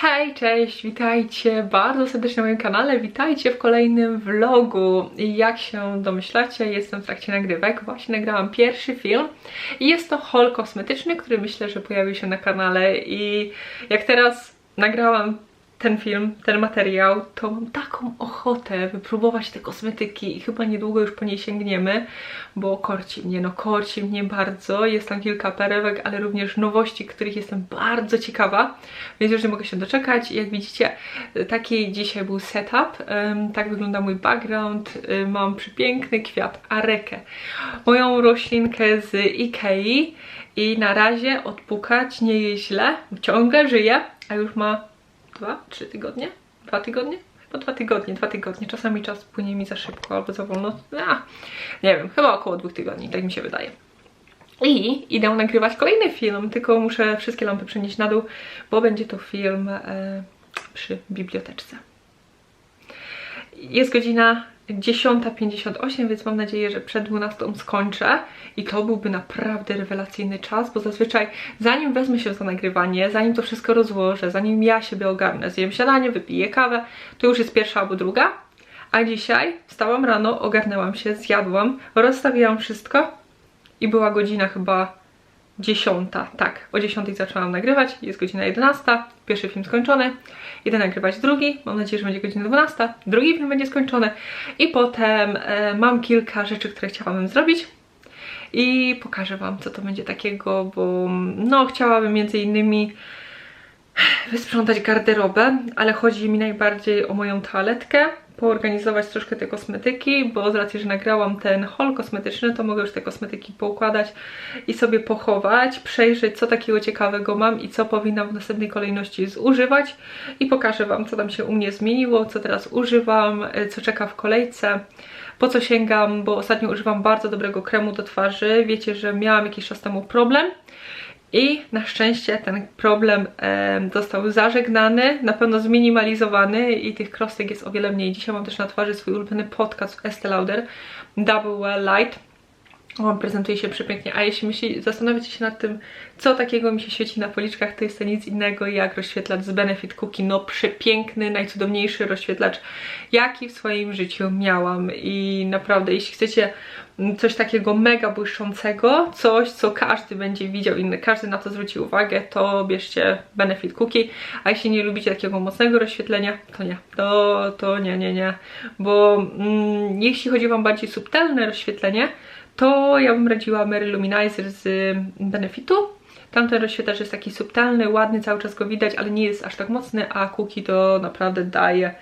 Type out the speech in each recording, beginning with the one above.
Hej, cześć, witajcie bardzo serdecznie na moim kanale, witajcie w kolejnym vlogu. Jak się domyślacie, jestem w trakcie nagrywek, właśnie nagrałam pierwszy film. Jest to haul kosmetyczny, który myślę, że pojawi się na kanale. I jak teraz nagrałam ten film, ten materiał, to mam taką ochotę wypróbować te kosmetyki i chyba niedługo już po niej sięgniemy, bo korci mnie, no korci mnie bardzo. Jest tam kilka perełek, ale również nowości, których jestem bardzo ciekawa, więc już nie mogę się doczekać. Jak widzicie, taki dzisiaj był setup, tak wygląda mój background. Mam przepiękny kwiat arekę, moją roślinkę z Ikei i na razie odpukać nie jest źle, ciągle żyje, a już ma dwa, trzy tygodnie? Dwa tygodnie? Chyba dwa tygodnie, dwa tygodnie. Czasami czas płynie mi za szybko albo za wolno. A, nie wiem, chyba około dwóch tygodni, tak mi się wydaje. I idę nagrywać kolejny film, tylko muszę wszystkie lampy przenieść na dół, bo będzie to film e, przy biblioteczce. Jest godzina 10.58, więc mam nadzieję, że przed 12 skończę i to byłby naprawdę rewelacyjny czas, bo zazwyczaj zanim wezmę się za nagrywanie, zanim to wszystko rozłożę, zanim ja siebie ogarnę, zjem śniadanie, wypiję kawę, to już jest pierwsza albo druga, a dzisiaj wstałam rano, ogarnęłam się, zjadłam, rozstawiłam wszystko i była godzina chyba 10, tak, o 10 zaczęłam nagrywać, jest godzina 11, pierwszy film skończony, idę nagrywać drugi, mam nadzieję, że będzie godzina 12, drugi film będzie skończony. I potem e, mam kilka rzeczy, które chciałabym zrobić. I pokażę Wam, co to będzie takiego, bo no chciałabym między innymi wysprzątać garderobę, ale chodzi mi najbardziej o moją toaletkę, poorganizować troszkę te kosmetyki, bo z racji, że nagrałam ten haul kosmetyczny, to mogę już te kosmetyki poukładać i sobie pochować, przejrzeć co takiego ciekawego mam i co powinnam w następnej kolejności zużywać i pokażę Wam, co tam się u mnie zmieniło, co teraz używam, co czeka w kolejce, po co sięgam, bo ostatnio używam bardzo dobrego kremu do twarzy. Wiecie, że miałam jakiś czas temu problem i na szczęście ten problem e, został zażegnany, na pewno zminimalizowany i tych krostek jest o wiele mniej. Dzisiaj mam też na twarzy swój ulubiony podcast Estee Lauder Double Light on prezentuje się przepięknie, a jeśli myśli, zastanawiacie się nad tym, co takiego mi się świeci na policzkach, to jest to nic innego jak rozświetlacz z Benefit Cookie, no przepiękny, najcudowniejszy rozświetlacz, jaki w swoim życiu miałam. I naprawdę, jeśli chcecie coś takiego mega błyszczącego, coś, co każdy będzie widział, inny, każdy na to zwróci uwagę, to bierzcie Benefit Cookie, a jeśli nie lubicie takiego mocnego rozświetlenia, to nie, to, to nie, nie, nie, bo mm, jeśli chodzi wam bardziej subtelne rozświetlenie, to ja bym radziła Mary Luminizer z Benefitu. Tamten rozświetlacz jest taki subtelny, ładny, cały czas go widać, ale nie jest aż tak mocny, a Cookie to naprawdę daje,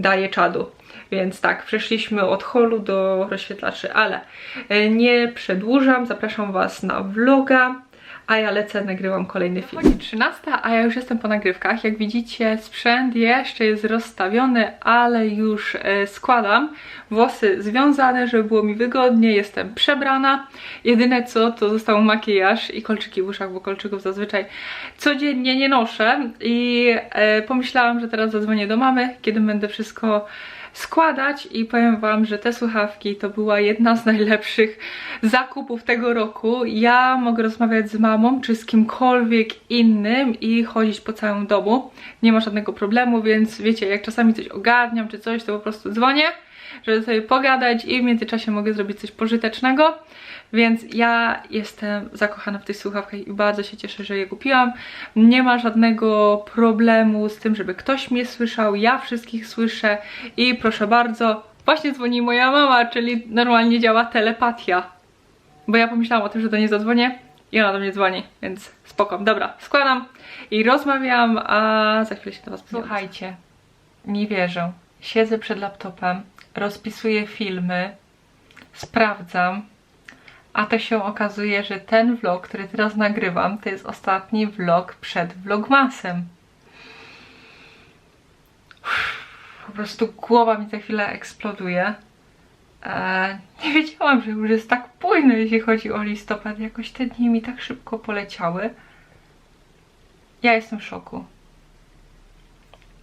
daje czadu. Więc tak, przeszliśmy od holu do rozświetlaczy, ale e, nie przedłużam, zapraszam Was na vloga a ja lecę, nagrywam kolejny film. Chodzi 13, a ja już jestem po nagrywkach. Jak widzicie, sprzęt jeszcze jest rozstawiony, ale już e, składam. Włosy związane, żeby było mi wygodnie, jestem przebrana. Jedyne co, to został makijaż i kolczyki w uszach, bo kolczyków zazwyczaj codziennie nie noszę. I e, pomyślałam, że teraz zadzwonię do mamy, kiedy będę wszystko składać i powiem Wam, że te słuchawki to była jedna z najlepszych zakupów tego roku. Ja mogę rozmawiać z mamą czy z kimkolwiek innym i chodzić po całym domu. Nie ma żadnego problemu, więc wiecie, jak czasami coś ogarniam czy coś, to po prostu dzwonię, żeby sobie pogadać i w międzyczasie mogę zrobić coś pożytecznego. Więc ja jestem zakochana w tych słuchawkach i bardzo się cieszę, że je kupiłam. Nie ma żadnego problemu z tym, żeby ktoś mnie słyszał, ja wszystkich słyszę i proszę bardzo, właśnie dzwoni moja mama, czyli normalnie działa telepatia. Bo ja pomyślałam o tym, że do niej zadzwonię i ona do mnie dzwoni, więc spoko. Dobra, składam i rozmawiam, a za chwilę się do was Słuchajcie, nie wierzę. Siedzę przed laptopem, rozpisuję filmy, sprawdzam, a to się okazuje, że ten vlog, który teraz nagrywam, to jest ostatni vlog przed vlogmasem. Po prostu głowa mi za chwilę eksploduje. Eee, nie wiedziałam, że już jest tak późno, jeśli chodzi o listopad. Jakoś te dni mi tak szybko poleciały. Ja jestem w szoku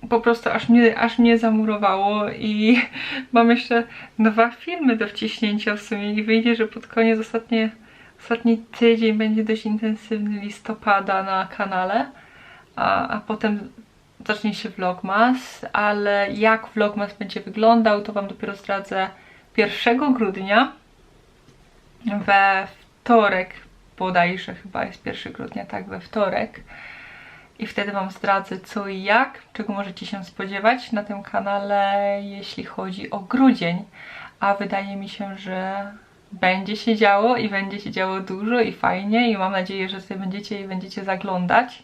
po prostu aż mnie, aż mnie zamurowało i mam jeszcze dwa filmy do wciśnięcia w sumie i wyjdzie, że pod koniec ostatnie, ostatni tydzień będzie dość intensywny listopada na kanale, a, a potem zacznie się vlogmas, ale jak vlogmas będzie wyglądał, to Wam dopiero zdradzę 1 grudnia. We wtorek bodajże chyba jest 1 grudnia, tak, we wtorek. I wtedy Wam zdradzę co i jak, czego możecie się spodziewać na tym kanale, jeśli chodzi o grudzień. A wydaje mi się, że będzie się działo i będzie się działo dużo i fajnie i mam nadzieję, że sobie będziecie i będziecie zaglądać.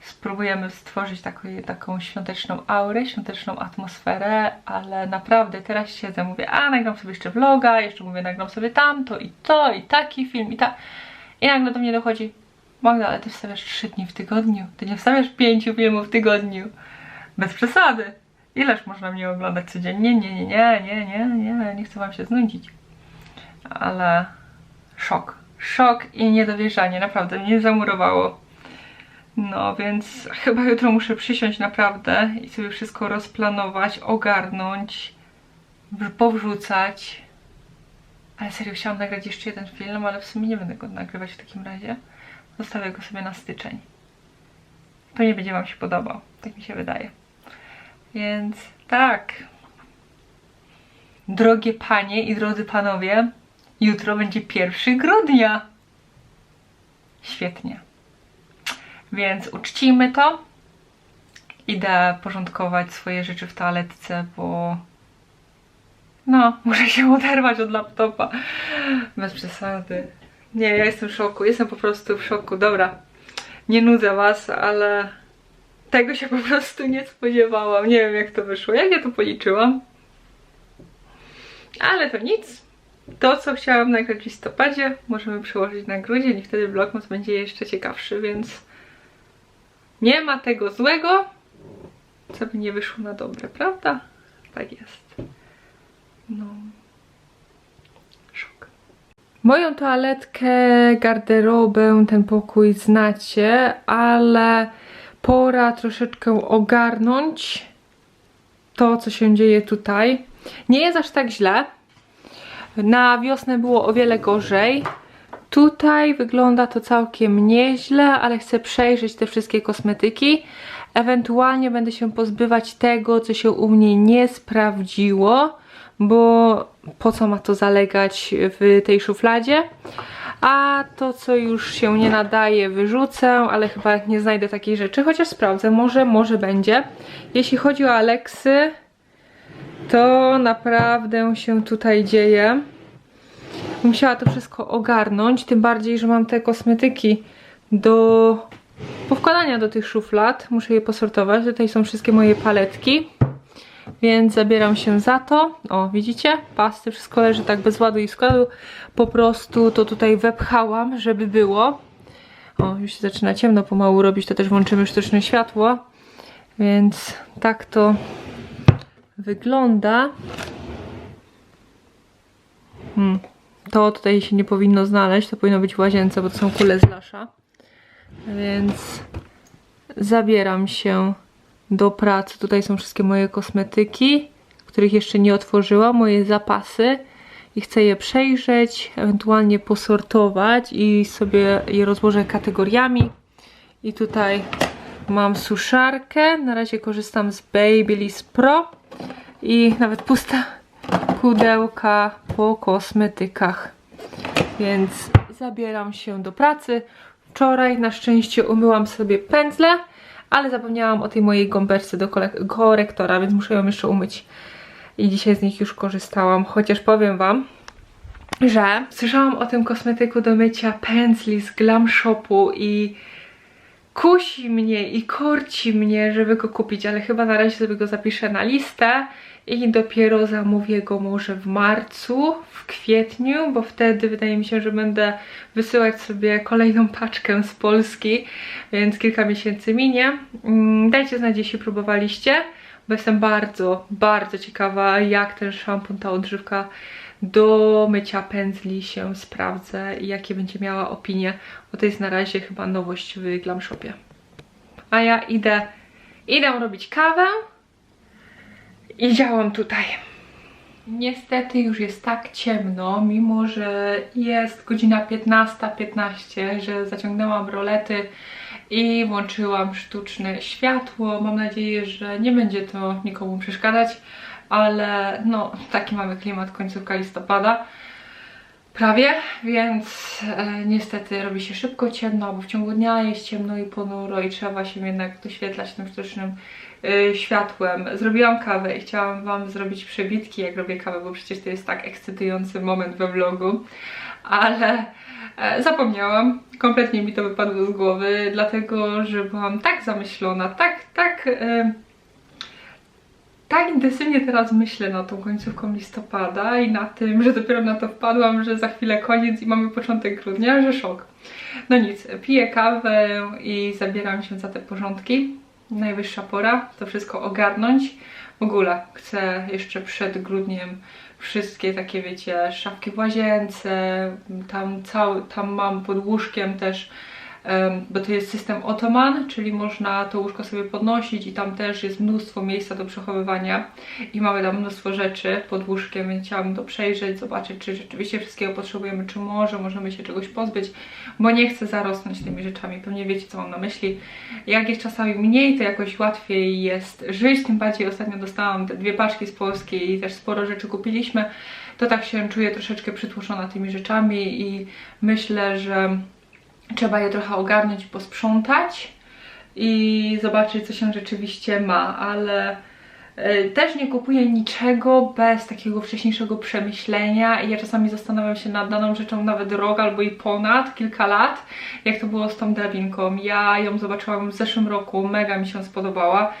Spróbujemy stworzyć taką, taką świąteczną aurę, świąteczną atmosferę, ale naprawdę teraz siedzę, mówię, a nagram sobie jeszcze vloga, jeszcze mówię, nagram sobie tamto i to i taki film i tak. I nagle do mnie dochodzi, Magda, ale ty wstawiasz 3 dni w tygodniu, ty nie wstawiasz 5 filmów w tygodniu. Bez przesady. Ileż można mnie oglądać codziennie? Nie, nie, nie, nie, nie, nie, nie chcę wam się znudzić. Ale szok. Szok i niedowierzanie, naprawdę mnie zamurowało. No więc chyba jutro muszę przysiąść naprawdę i sobie wszystko rozplanować, ogarnąć, powrzucać. Ale serio, chciałam nagrać jeszcze jeden film, ale w sumie nie będę go nagrywać w takim razie. Zostawię go sobie na styczeń. To nie będzie Wam się podobał, tak mi się wydaje. Więc tak. Drogie panie i drodzy panowie, jutro będzie 1 grudnia. Świetnie. Więc uczcijmy to. Idę porządkować swoje rzeczy w toaletce, bo no, muszę się oderwać od laptopa. Bez przesady. Nie, ja jestem w szoku. Jestem po prostu w szoku. Dobra, nie nudzę was, ale tego się po prostu nie spodziewałam. Nie wiem jak to wyszło. Jak ja to policzyłam? Ale to nic. To, co chciałam nagrać w listopadzie, możemy przełożyć na grudzień i wtedy vlogmas będzie jeszcze ciekawszy, więc nie ma tego złego, co by nie wyszło na dobre, prawda? Tak jest. No. Moją toaletkę, garderobę, ten pokój znacie, ale pora troszeczkę ogarnąć to, co się dzieje tutaj. Nie jest aż tak źle. Na wiosnę było o wiele gorzej. Tutaj wygląda to całkiem nieźle, ale chcę przejrzeć te wszystkie kosmetyki. Ewentualnie będę się pozbywać tego, co się u mnie nie sprawdziło, bo po co ma to zalegać w tej szufladzie. A to, co już się nie nadaje, wyrzucę, ale chyba nie znajdę takiej rzeczy, chociaż sprawdzę, może, może będzie. Jeśli chodzi o Aleksy, to naprawdę się tutaj dzieje. Musiała to wszystko ogarnąć, tym bardziej, że mam te kosmetyki do powkładania do tych szuflad. Muszę je posortować. Tutaj są wszystkie moje paletki. Więc zabieram się za to. O, widzicie? Pasty, wszystko leży tak bez ładu i składu. Po prostu to tutaj wepchałam, żeby było. O, już się zaczyna ciemno pomału robić, to też włączymy sztuczne światło. Więc tak to wygląda. Hmm. To tutaj się nie powinno znaleźć, to powinno być w łazience, bo to są kule z lasza. Więc zabieram się do pracy. Tutaj są wszystkie moje kosmetyki, których jeszcze nie otworzyłam, moje zapasy i chcę je przejrzeć, ewentualnie posortować i sobie je rozłożę kategoriami. I tutaj mam suszarkę, na razie korzystam z Babyliss Pro i nawet pusta pudełka po kosmetykach. Więc zabieram się do pracy. Wczoraj na szczęście umyłam sobie pędzle, ale zapomniałam o tej mojej gąbeczce do korektora, więc muszę ją jeszcze umyć. I dzisiaj z nich już korzystałam, chociaż powiem Wam, że słyszałam o tym kosmetyku do mycia pędzli z Glam Shopu i kusi mnie i korci mnie, żeby go kupić, ale chyba na razie sobie go zapiszę na listę i dopiero zamówię go może w marcu, w kwietniu, bo wtedy wydaje mi się, że będę wysyłać sobie kolejną paczkę z Polski, więc kilka miesięcy minie. Mm, dajcie znać, jeśli próbowaliście, bo jestem bardzo, bardzo ciekawa, jak ten szampon, ta odżywka do mycia pędzli się sprawdzę i jakie będzie miała opinie, bo to jest na razie chyba nowość w Glam Shopie. A ja idę, idę robić kawę i działam tutaj. Niestety już jest tak ciemno, mimo że jest godzina 15.15, .15, że zaciągnęłam rolety i włączyłam sztuczne światło. Mam nadzieję, że nie będzie to nikomu przeszkadzać, ale no taki mamy klimat końcówka listopada. Prawie, więc e, niestety robi się szybko ciemno, bo w ciągu dnia jest ciemno i ponuro i trzeba się jednak doświetlać tym sztucznym światłem. Zrobiłam kawę i chciałam Wam zrobić przebitki, jak robię kawę, bo przecież to jest tak ekscytujący moment we vlogu, ale e, zapomniałam, kompletnie mi to wypadło z głowy, dlatego, że byłam tak zamyślona, tak, tak... E, tak intensywnie teraz myślę nad tą końcówką listopada i na tym, że dopiero na to wpadłam, że za chwilę koniec i mamy początek grudnia, że szok. No nic, piję kawę i zabieram się za te porządki. Najwyższa pora to wszystko ogarnąć. W ogóle chcę jeszcze przed grudniem wszystkie takie, wiecie, szafki w łazience, tam, cały, tam mam pod łóżkiem też bo to jest system Ottoman, czyli można to łóżko sobie podnosić i tam też jest mnóstwo miejsca do przechowywania i mamy tam mnóstwo rzeczy pod łóżkiem, więc chciałabym to przejrzeć, zobaczyć, czy rzeczywiście wszystkiego potrzebujemy, czy może możemy się czegoś pozbyć, bo nie chcę zarosnąć tymi rzeczami, pewnie wiecie, co mam na myśli. Jak jest czasami mniej, to jakoś łatwiej jest żyć, tym bardziej ostatnio dostałam te dwie paczki z Polski i też sporo rzeczy kupiliśmy, to tak się czuję troszeczkę przytłoczona tymi rzeczami i myślę, że trzeba je trochę ogarnąć, posprzątać i zobaczyć, co się rzeczywiście ma, ale e, też nie kupuję niczego bez takiego wcześniejszego przemyślenia i ja czasami zastanawiam się nad daną rzeczą nawet rok albo i ponad, kilka lat, jak to było z tą drabinką. Ja ją zobaczyłam w zeszłym roku, mega mi się spodobała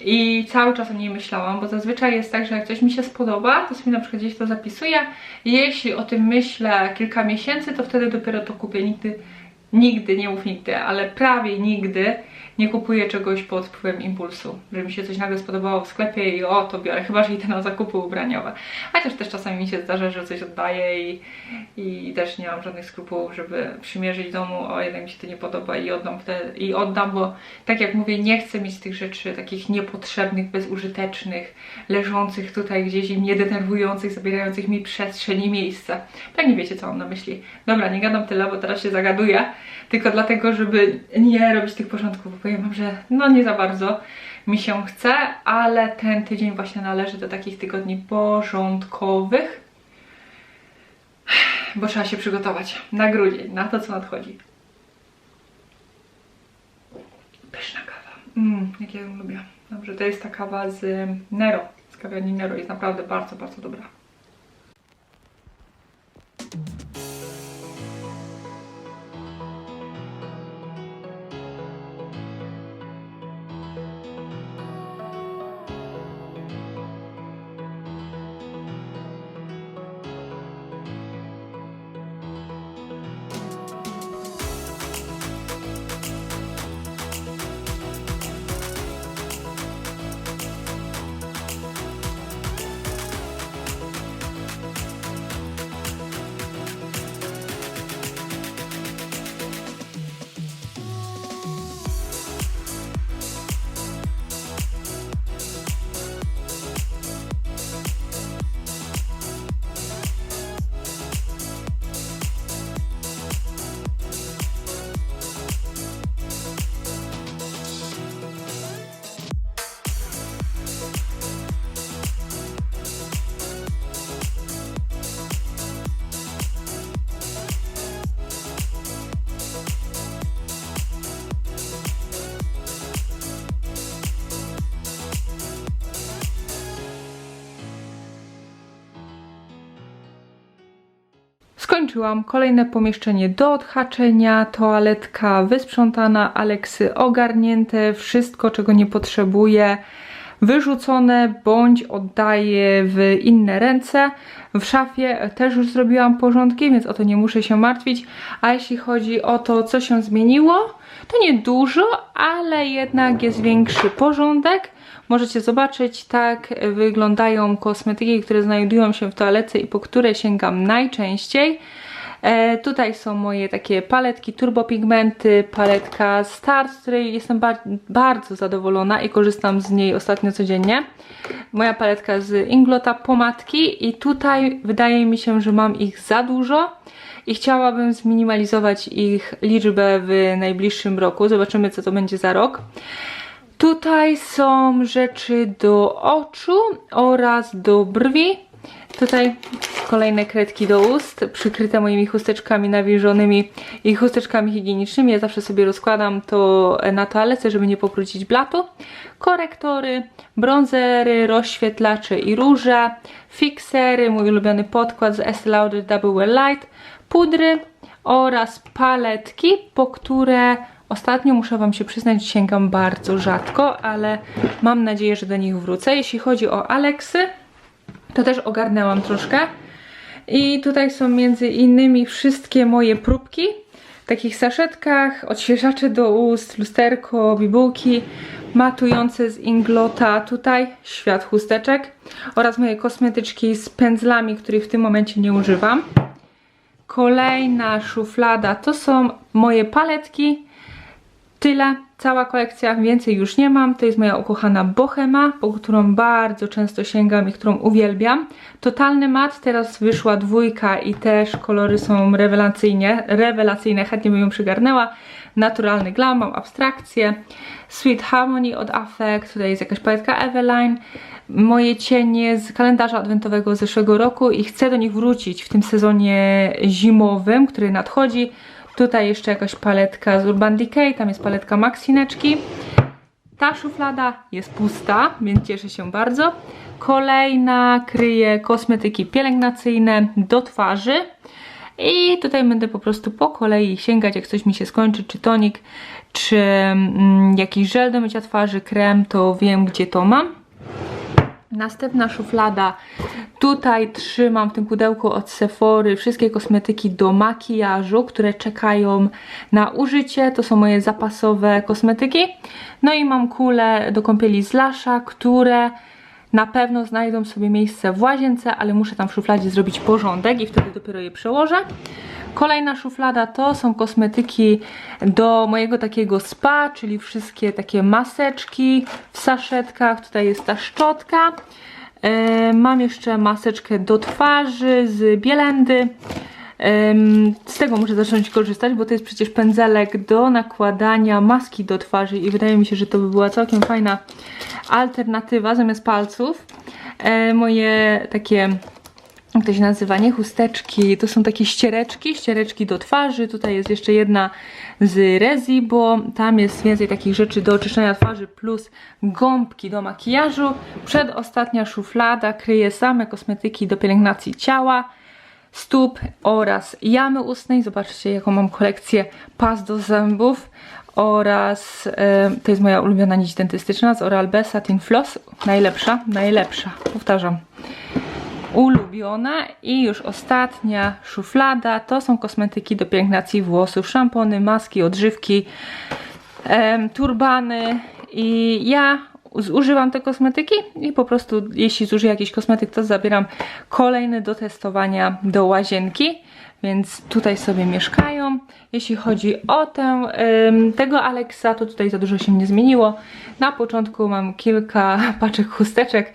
i cały czas o niej myślałam, bo zazwyczaj jest tak, że jak coś mi się spodoba, to sobie na przykład gdzieś to zapisuję i jeśli o tym myślę kilka miesięcy, to wtedy dopiero to kupię. Nigdy nigdy, nie mów nigdy, ale prawie nigdy nie kupuję czegoś pod wpływem impulsu, że mi się coś nagle spodobało w sklepie i o, to biorę, chyba, że idę na zakupy ubraniowe. Chociaż też czasami mi się zdarza, że coś oddaję i, i też nie mam żadnych skrupułów, żeby przymierzyć domu, o, jednak mi się to nie podoba i oddam, i oddam, bo tak jak mówię, nie chcę mieć tych rzeczy takich niepotrzebnych, bezużytecznych, leżących tutaj gdzieś i mnie denerwujących, zabierających mi przestrzeń i miejsce. Tak nie wiecie, co mam na myśli. Dobra, nie gadam tyle, bo teraz się zagaduję, tylko dlatego, żeby nie robić tych porządków, powiem wam, że no nie za bardzo mi się chce, ale ten tydzień właśnie należy do takich tygodni porządkowych, bo trzeba się przygotować na grudzień, na to, co nadchodzi. Pyszna kawa. Mmm, jak ja ją lubię. Dobrze, to jest ta kawa z Nero, z kawiarni Nero. Jest naprawdę bardzo, bardzo dobra. Skończyłam. Kolejne pomieszczenie do odhaczenia, toaletka wysprzątana, Aleksy ogarnięte, wszystko czego nie potrzebuję wyrzucone bądź oddaję w inne ręce. W szafie też już zrobiłam porządki, więc o to nie muszę się martwić. A jeśli chodzi o to, co się zmieniło, to nie dużo, ale jednak jest większy porządek. Możecie zobaczyć, tak wyglądają kosmetyki, które znajdują się w toalecie i po które sięgam najczęściej. E, tutaj są moje takie paletki, turbopigmenty, paletka Start, z której jestem bar bardzo zadowolona i korzystam z niej ostatnio codziennie. Moja paletka z Inglota pomadki i tutaj wydaje mi się, że mam ich za dużo i chciałabym zminimalizować ich liczbę w najbliższym roku. Zobaczymy, co to będzie za rok. Tutaj są rzeczy do oczu oraz do brwi. Tutaj kolejne kredki do ust, przykryte moimi chusteczkami nawilżonymi i chusteczkami higienicznymi. Ja zawsze sobie rozkładam to na toalecie, żeby nie pokrócić blatu. Korektory, bronzery, rozświetlacze i róże, fiksery, mój ulubiony podkład z Estee Lauder Double Wear Light, pudry oraz paletki, po które Ostatnio muszę Wam się przyznać, sięgam bardzo rzadko, ale mam nadzieję, że do nich wrócę. Jeśli chodzi o Aleksy, to też ogarnęłam troszkę. I tutaj są między innymi wszystkie moje próbki w takich saszetkach, odświeżacze do ust, lusterko, bibułki, matujące z Inglota, tutaj świat chusteczek oraz moje kosmetyczki z pędzlami, których w tym momencie nie używam. Kolejna szuflada to są moje paletki, Tyle, cała kolekcja, więcej już nie mam. To jest moja ukochana Bohema, po którą bardzo często sięgam i którą uwielbiam. Totalny mat, teraz wyszła dwójka i też kolory są rewelacyjnie, rewelacyjne, chętnie bym ją przygarnęła. Naturalny glam, mam abstrakcję. Sweet Harmony od Affect, tutaj jest jakaś paletka Eveline. Moje cienie z kalendarza adwentowego zeszłego roku i chcę do nich wrócić w tym sezonie zimowym, który nadchodzi. Tutaj jeszcze jakaś paletka z Urban Decay, tam jest paletka Maxineczki. Ta szuflada jest pusta, więc cieszę się bardzo. Kolejna kryje kosmetyki pielęgnacyjne do twarzy. I tutaj będę po prostu po kolei sięgać, jak coś mi się skończy, czy tonik, czy mm, jakiś żel do mycia twarzy, krem, to wiem gdzie to mam. Następna szuflada. Tutaj trzymam w tym pudełku od Sephory wszystkie kosmetyki do makijażu, które czekają na użycie. To są moje zapasowe kosmetyki. No i mam kulę do kąpieli z Lasha, które na pewno znajdą sobie miejsce w łazience, ale muszę tam w szufladzie zrobić porządek i wtedy dopiero je przełożę. Kolejna szuflada to są kosmetyki do mojego takiego spa, czyli wszystkie takie maseczki w saszetkach. Tutaj jest ta szczotka. E, mam jeszcze maseczkę do twarzy z Bielendy. Z tego muszę zacząć korzystać, bo to jest przecież pędzelek do nakładania maski do twarzy i wydaje mi się, że to by była całkiem fajna alternatywa zamiast palców. E, moje takie jak to się nazywa, nie chusteczki, to są takie ściereczki, ściereczki do twarzy, tutaj jest jeszcze jedna z Rezi, bo tam jest więcej takich rzeczy do oczyszczenia twarzy plus gąbki do makijażu. Przedostatnia szuflada kryje same kosmetyki do pielęgnacji ciała, stóp oraz jamy ustnej. Zobaczcie jaką mam kolekcję pas do zębów oraz e, to jest moja ulubiona nić dentystyczna z Oral-B Satin Floss. Najlepsza, najlepsza, powtarzam ulubiona i już ostatnia szuflada. To są kosmetyki do pielęgnacji włosów, szampony, maski, odżywki, turbany. I ja zużywam te kosmetyki i po prostu jeśli zużyję jakiś kosmetyk to zabieram kolejny do testowania do łazienki więc tutaj sobie mieszkają. Jeśli chodzi o tę, tego Alexa, to tutaj za dużo się nie zmieniło. Na początku mam kilka paczek chusteczek.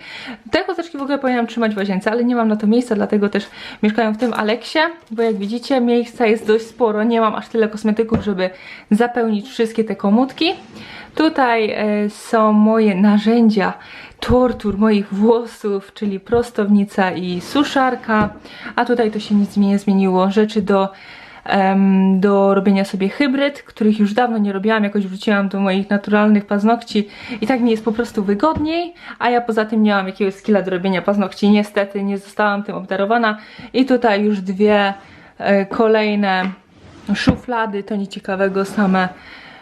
Te chusteczki w ogóle powinnam trzymać w łazience, ale nie mam na to miejsca, dlatego też mieszkają w tym Aleksie, bo jak widzicie miejsca jest dość sporo. Nie mam aż tyle kosmetyków, żeby zapełnić wszystkie te komutki. Tutaj e, są moje narzędzia tortur moich włosów, czyli prostownica i suszarka, a tutaj to się nic mi nie zmieniło. Rzeczy do, do robienia sobie hybryd, których już dawno nie robiłam, jakoś wróciłam do moich naturalnych paznokci i tak mi jest po prostu wygodniej, a ja poza tym nie mam jakiegoś skilla do robienia paznokci, niestety nie zostałam tym obdarowana. I tutaj już dwie e, kolejne szuflady, to nic ciekawego, same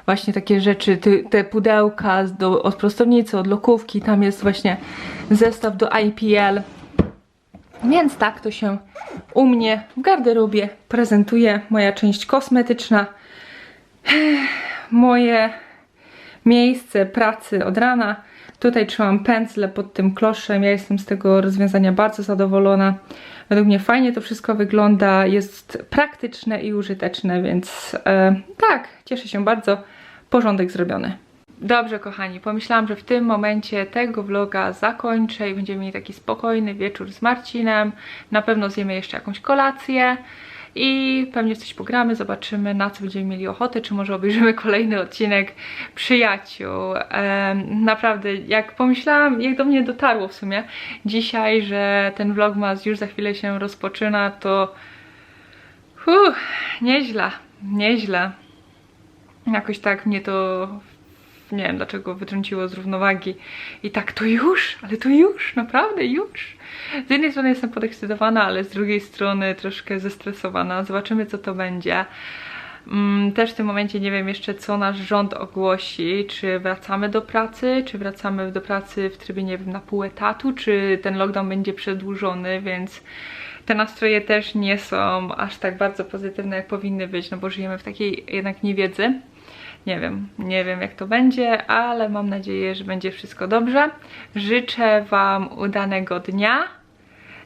właśnie takie rzeczy, te pudełka do, od prostownicy, od lokówki, tam jest właśnie zestaw do IPL. Więc tak to się u mnie w garderobie prezentuje moja część kosmetyczna. Moje miejsce pracy od rana. Tutaj trzymam pędzle pod tym kloszem. Ja jestem z tego rozwiązania bardzo zadowolona. Według mnie fajnie to wszystko wygląda, jest praktyczne i użyteczne, więc e, tak, cieszę się bardzo porządek zrobiony. Dobrze kochani, pomyślałam, że w tym momencie tego vloga zakończę i będziemy mieli taki spokojny wieczór z Marcinem. Na pewno zjemy jeszcze jakąś kolację i pewnie coś pogramy, zobaczymy na co będziemy mieli ochotę, czy może obejrzymy kolejny odcinek Przyjaciół. Naprawdę, jak pomyślałam, jak do mnie dotarło w sumie dzisiaj, że ten vlogmas już za chwilę się rozpoczyna, to Uff, nieźle, nieźle. Jakoś tak mnie to, nie wiem dlaczego, wytrąciło z równowagi. I tak, to już, ale to już, naprawdę już. Z jednej strony jestem podekscytowana, ale z drugiej strony troszkę zestresowana. Zobaczymy, co to będzie. Mm, Też w tym momencie nie wiem jeszcze, co nasz rząd ogłosi. Czy wracamy do pracy, czy wracamy do pracy w trybie, nie wiem, na pół etatu, czy ten lockdown będzie przedłużony, więc te nastroje też nie są aż tak bardzo pozytywne, jak powinny być, no bo żyjemy w takiej jednak niewiedzy. Nie wiem, nie wiem jak to będzie, ale mam nadzieję, że będzie wszystko dobrze. Życzę Wam udanego dnia,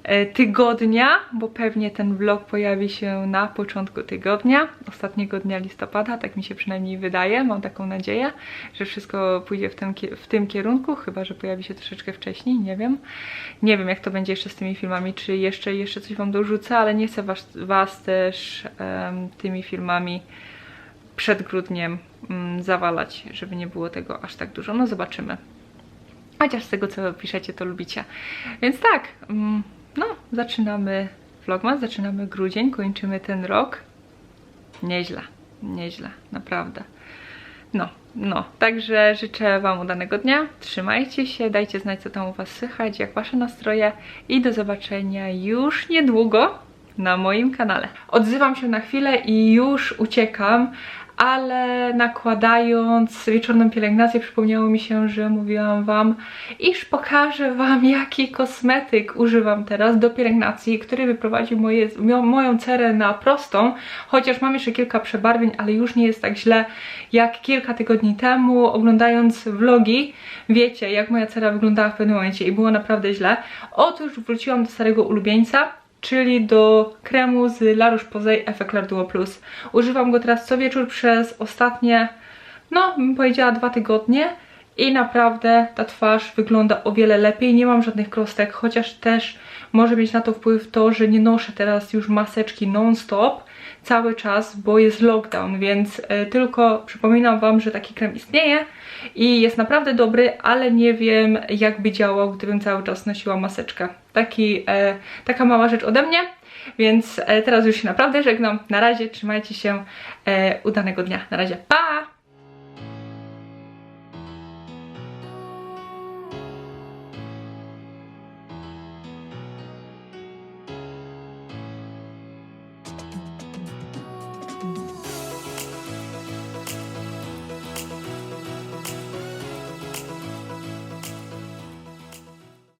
e, tygodnia, bo pewnie ten vlog pojawi się na początku tygodnia, ostatniego dnia listopada, tak mi się przynajmniej wydaje, mam taką nadzieję, że wszystko pójdzie w kie- w tym kierunku, chyba, że pojawi się troszeczkę wcześniej, nie wiem. Nie wiem jak to będzie jeszcze z tymi filmami, czy jeszcze, jeszcze coś Wam dorzucę, ale nie chcę Was, was też em, tymi filmami przed grudniem mm, zawalać, żeby nie było tego aż tak dużo. No zobaczymy. Chociaż z tego co piszecie to lubicie. Więc tak, mm, no zaczynamy vlogmas, zaczynamy grudzień, kończymy ten rok. Nieźle, nieźle, naprawdę. No, no, także życzę Wam udanego dnia, trzymajcie się, dajcie znać co tam u Was słychać, jak Wasze nastroje i do zobaczenia już niedługo na moim kanale. Odzywam się na chwilę i już uciekam, ale nakładając wieczorną pielęgnację przypomniało mi się, że mówiłam Wam, iż pokażę Wam jaki kosmetyk używam teraz do pielęgnacji, który wyprowadził moje, moją cerę na prostą, chociaż mam jeszcze kilka przebarwień, ale już nie jest tak źle jak kilka tygodni temu, oglądając vlogi, wiecie jak moja cera wyglądała w pewnym momencie i było naprawdę źle. Otóż wróciłam do starego ulubieńca, czyli do kremu z La Roche-Posay Duo Plus. Używam go teraz co wieczór przez ostatnie, no bym powiedziała dwa tygodnie i naprawdę ta twarz wygląda o wiele lepiej, nie mam żadnych krostek, chociaż też może mieć na to wpływ to, że nie noszę teraz już maseczki non-stop cały czas, bo jest lockdown, więc e, tylko przypominam Wam, że taki krem istnieje i jest naprawdę dobry, ale nie wiem jakby działał, gdybym cały czas nosiła maseczkę. Taki, e, taka mała rzecz ode mnie, więc e, teraz już się naprawdę żegnam. Na razie, trzymajcie się, e, udanego dnia. Na razie, pa!